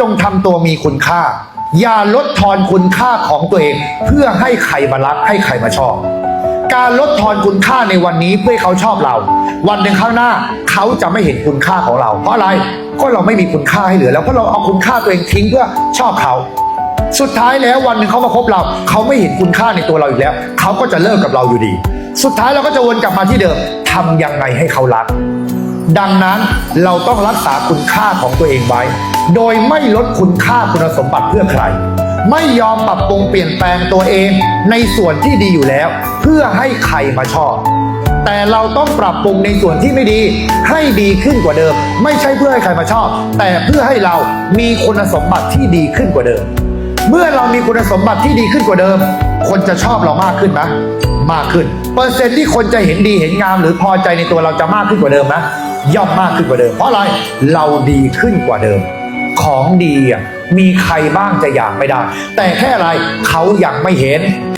จงทำตัวมีคุณค่า อย่าลดทอนคุณค่าของตัวเอง เพื่อให้ใครมารักให้ใครมาชอบ การลดทอนคุณค่าในวันนี้เพื่อเขาชอบเรา วันหนึ่งข้างหน้าเขาจะไม่เห็นคุณค่าของเรา เพราะอะไรก็เราไม่มีคุณค่าให้เหลือแล้วเพราะเราเอาคุณค่าตัวเองทิ้งเพื่อชอบเขาสุดท้ายแล้ววันหนึ่งเขามาคบเรา เขาไม่เห็นคุณค่าในตัวเราอีกแล้ว เขาก็จะเลิกกับเราอยู่ดี สุดท้ายเราก็จะวนกลับมาที่เดิมทำยังไงให้เขารัก ดังนั้นเราต้องรักษาคุณค่าของตัวเองไว้ โดยไม่ลดคุณค่าคุณสมบัติเพื่อใคร ไม่ยอมปรับปรุงเปลี่ยนแปลงตัวเองในส่วนที่ดีอยู่แล้ว เพื่อให้ใครมาชอบ แต่เราต้องปรับปรุงในส่วนที่ไม่ดี ให้ดีขึ้นกว่าเดิม ไม่ใช่เพื่อให้ใครมาชอบ แต่เพื่อให้เรามีคุณสมบัติที่ดีขึ้นกว่าเดิม เมื่อเรามีคุณสมบัติที่ดีขึ้นกว่าเดิม คนจะชอบเรามากขึ้นไหมมากขึ้น เปอร์เซ็นต์ที่คนจะเห็นดีเห็นงาม หรือพอใจในตัวเราจะมากขึ้นกว่าเดิมนะ ย่อมมากขึ้นกว่าเดิม เพราะอะไรเราดีขึ้นกว่าเดิม ของดีอะมีใครบ้างจะอยากไม่ได้ แต่แค่อะไรเขายังไม่เห็น